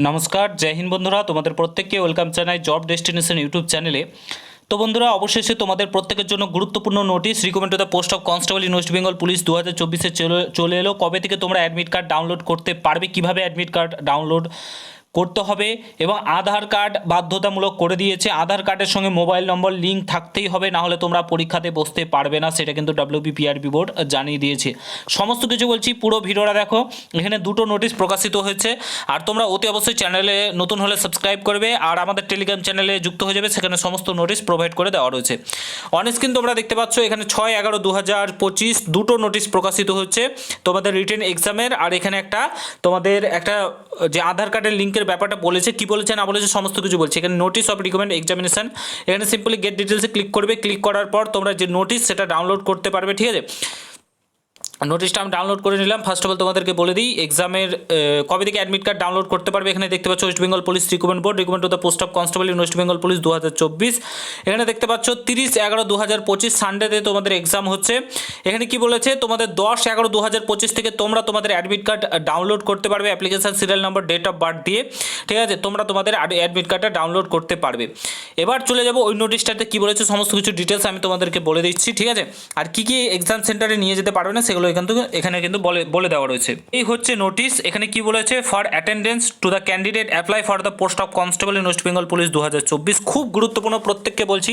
নমস্কার, জয় হিন্দ বন্ধুরা, তোমাদের প্রত্যেককে ওয়েলকাম জানাই জব ডেস্টিনেশন ইউটিউব চ্যানেলে তো বন্ধুরা, অবশেষে তোমাদের প্রত্যেকের জন্য গুরুত্বপূর্ণ notice recommend to the post of constable in West Bengal police দু হাজার চব্বিশে চলে এলো। কবে থেকে তোমরা অ্যাডমিট কার্ড ডাউনলোড করতে পারবে, কীভাবে অ্যাডমিট কার্ড ডাউনলোড করতে হবে এবং আধার কার্ড বাধ্যতামূলক করে দিয়েছে। আধার কার্ডের সঙ্গে মোবাইল নম্বর, লিঙ্ক থাকতেই হবে, না হলে তোমরা পরীক্ষাতে বসতে পারবে না, সেটা কিন্তু ডাব্লিউবিপিআরবি বোর্ড জানিয়ে দিয়েছে। সমস্ত কিছু বলছি, পুরো ভিডিওটা দেখো। এখানে দুটো নোটিশ প্রকাশিত হয়েছে। আর তোমরা অতি অবশ্যই চ্যানেলে নতুন হলে সাবস্ক্রাইব করবে, আর আমাদের টেলিগ্রাম চ্যানেলে যুক্ত হয়ে যাবে, সেখানে সমস্ত নোটিশ প্রোভাইড করে দেওয়া রয়েছে। অন স্ক্রিন তোমরা দেখতে পাচ্ছ, এখানে ছয় এগারো দু হাজার পঁচিশ দুটো নোটিশ প্রকাশিত হচ্ছে। তোমাদের রিটেন এক্সামের আর এখানে একটা তোমাদের একটা, যে আধার কার্ডের লিঙ্কের ব্যাপারটা বলেছে, কি বলেছে না বলেছে, সমস্ত কিছু বলছে। এখানে নোটিশ অফ রিকমেন্ড এক্সামিনেশান এখানে সিম্পলি গেট ডিটেলসে ক্লিক করবে। ক্লিক করার পর তোমরা যে নোটিশ সেটা ডাউনলোড করতে পারবে, ঠিক আছে? নোটিশটা আমি ডাউনলোড করে নিলাম। ফার্স্ট অফ অল তোমাদেরকে বলে দিই এক্সামের কবে থেকে অ্যাডমিট কার্ড ডাউনলোড করতে পারবে এখানে দেখতে পাচ্ছ West Bengal police recommend board recommend to the post of constable in West Bengal police দু হাজার চব্বিশ। এখানে দেখতে পাচ্ছ তিরিশ এগারো দু হাজার পঁচিশ সানডেতে তোমাদের এক্সাম হচ্ছে। এখানে কি বলেছে? তোমাদের দশ এগারো দু হাজার পঁচিশ থেকে তোমরা তোমাদের অ্যাডমিট কার্ড ডাউনলোড করতে পারবে। Application serial number date of birth দিয়ে। ঠিক আছে? তোমরা তোমাদের অ্যাডমিট কার্ডটা ডাউনলোড করতে পারবে। এবার চলে যাব ওই নোটিশটাতে কি বলেছে, সমস্ত কিছু ডিটেলস আমি তোমাদেরকে বলে দিচ্ছি। ঠিক আছে? আর কি কি এক্সাম সেন্টারে নিয়ে যেতে পারবে না, সেগুলো এখান থেকে, এখানে কিন্তু বলে বলে দেওয়া রয়েছে। এই হচ্ছে নোটিশ এখানে কি বলেছে? For attendance to the candidate apply for the post of constable in West Bengal police দু হাজার চব্বিশ। খুব গুরুত্বপূর্ণ প্রত্যেককে বলছি।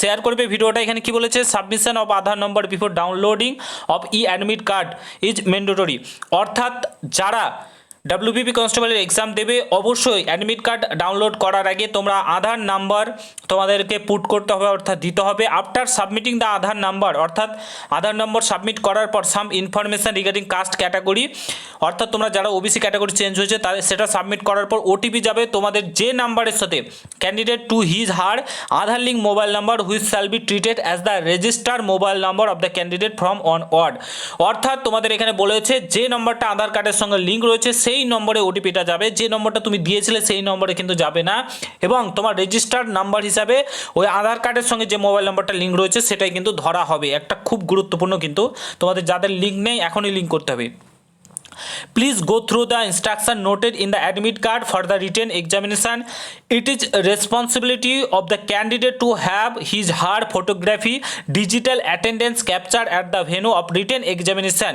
শেয়ার করবে ভিডিওটা, এখানে কি বলেছে? Submission of Aadhaar number before downloading of e admit card is mandatory অর্থাৎ যারা ডাব্লিউবিপি কনস্টেবলের এক্সাম দেবে, অবশ্যই অ্যাডমিট কার্ড ডাউনলোড করার আগে তোমরা আধার নাম্বার তোমাদেরকে পুট করতে হবে, অর্থাৎ দিতে হবে। After submitting the Aadhaar number অর্থাৎ আধার নম্বর সাবমিট করার পর some information regarding caste category অর্থাৎ তোমরা যারা ওবিসি ক্যাটাগরি চেঞ্জ হয়েছে তাদের সেটা সাবমিট করার পর ওটিপি যাবে তোমাদের যে নাম্বারের সাথে। Candidate to his her Aadhaar link mobile number which shall be treated as the register mobile number of the candidate from onward অর্থাৎ তোমাদের এখানে বলেছে, যে নম্বরটা আধার কার্ডের সঙ্গে লিঙ্ক রয়েছে, সেই সেই নম্বরে ওটিপিটা যাবে, যে নম্বরটা তুমি দিয়েছিলে সেই নম্বরে কিন্তু যাবে না। এবং তোমার রেজিস্টার্ড নাম্বার হিসাবে ওই আধার কার্ডের সঙ্গে যে মোবাইল নম্বরটা লিঙ্ক রয়েছে, সেটাই কিন্তু ধরা হবে। একটা খুব গুরুত্বপূর্ণ কিন্তু তোমাদের যাদের লিঙ্ক নেই, এখনই লিঙ্ক করতে হবে। Please go through the instruction noted in the admit card for the written examination it is responsibility of the candidate to have his her photography digital attendance capture at the venue of written examination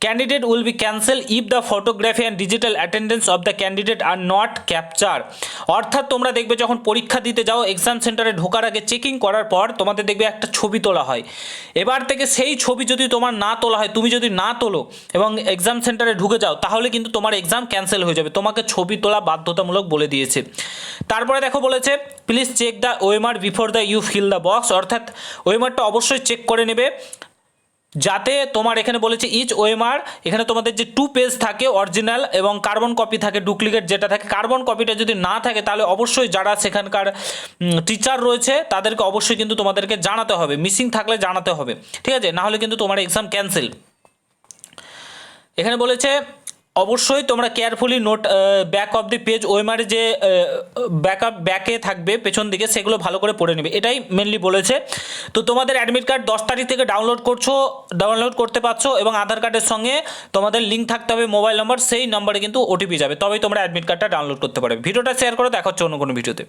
candidate will be cancelled if the photography and digital attendance of the candidate are not captured. অর্থাৎ তোমরা দেখবে যখন পরীক্ষা দিতে যাও exam সেন্টারে ঢোকার আগে চেকিং করার পর তোমাদের দেখবে একটা ছবি তোলা হয়। এবার থেকে সেই ছবি যদি তোমার না তোলা হয়, তুমি যদি না তোলো এবং এক্সাম সেন্টারে ঢুকে যাও, তাহলে কিন্তু তোমার এক্সাম ক্যান্সেল হয়ে যাবে। তোমাকে ছবি তোলা বাধ্যতামূলক বলে দিয়েছে। তারপরে দেখো বলেছে please check the OMR before the you fill the box অর্থাৎ ওয়েমারটা অবশ্যই চেক করে নেবে। যাতে তোমার এখানে বলেছে ইচ ওএমআর এখানে তোমাদের যে টু পেজ থাকে অরিজিনাল এবং কার্বন কপি থাকে ডুপ্লিকেট যেটা থাকে কার্বন কপিটা যদি না থাকে, তাহলে অবশ্যই যারা সেখানকার টিচার রয়েছে, তাদেরকে অবশ্যই কিন্তু তোমাদেরকে জানাতে হবে। মিসিং থাকলে জানাতে হবে। ঠিক আছে? না হলে কিন্তু তোমার এক্সাম ক্যান্সেল এখানে বলেছে অবশ্যই তোমরা carefully note back of the page ওয়েমারে যে ব্যাকআপ ব্যাকে থাকবে পেছন দিকে, সেগুলো ভালো করে পড়ে নেবে। এটাই মেনলি বলেছে। তো তোমাদের অ্যাডমিট কার্ড দশ তারিখ থেকে ডাউনলোড করছ ডাউনলোড করতে পারছ এবং আধার কার্ডের সঙ্গে তোমাদের লিঙ্ক থাকতে হবে মোবাইল নম্বর সেই নম্বরে কিন্তু ওটিপি যাবে। তবেই তোমরা অ্যাডমিট কার্ডটা ডাউনলোড করতে পারবে। ভিডিওটা শেয়ার করে দেখাচ্ছ অন্য কোনো ভিডিওতে।